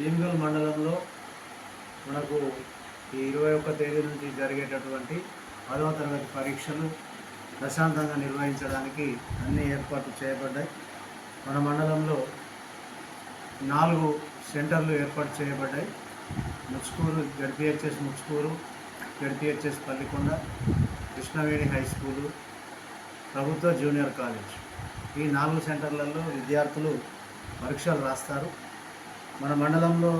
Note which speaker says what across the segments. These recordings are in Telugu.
Speaker 1: విద్యార్థులకు ఈ ఇరవై ఒక్క తేదీ నుంచి జరిగేటటువంటి పదవ తరగతి పరీక్షలు ప్రశాంతంగా నిర్వహించడానికి అన్ని ఏర్పాట్లు చేయబడ్డాయి. మన మండలంలో నాలుగు సెంటర్లు ఏర్పాటు చేయబడ్డాయి. Muchkur ZPHS Muchkur ZPHS Pallikonda Krishnaveni high school ప్రభుత్వ జూనియర్ కాలేజ్. ఈ నాలుగు సెంటర్లలో విద్యార్థులు పరీక్షలు రాస్తారు. మన మండలంలో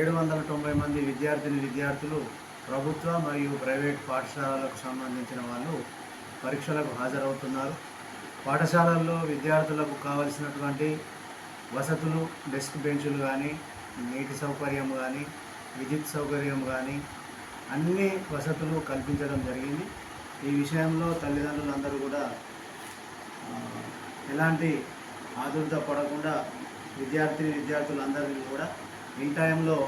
Speaker 1: ఏడు వందల తొంభై మంది విద్యార్థిని విద్యార్థులు ప్రభుత్వ మరియు ప్రైవేట్ పాఠశాలలకు సంబంధించిన వాళ్ళు పరీక్షలకు హాజరవుతున్నారు. పాఠశాలల్లో విద్యార్థులకు కావలసినటువంటి వసతులు డెస్క్ బెంచులు కానీ నీటి సౌకర్యం కానీ విద్యుత్ సౌకర్యం కానీ అన్ని వసతులు కల్పించడం జరిగింది. ఈ విషయంలో తల్లిదండ్రులందరూ కూడా ఎలాంటి ఆదుర్త పడకుండా విద్యార్థిని విద్యార్థులందరినీ కూడా ఇన్ టైంలో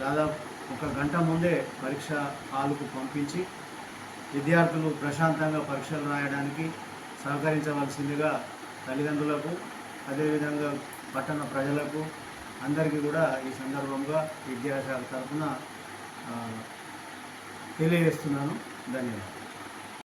Speaker 1: దాదాపు ఒక గంట ముందే పరీక్ష హాలుకు పంపించి విద్యార్థులు ప్రశాంతంగా పరీక్షలు రాయడానికి సహకరించవలసిందిగా తల్లిదండ్రులకు అదేవిధంగా పట్టణ ప్రజలకు అందరికీ కూడా ఈ సందర్భంగా విద్యాశాఖ తరఫున తెలియజేస్తున్నాను. ధన్యవాదాలు.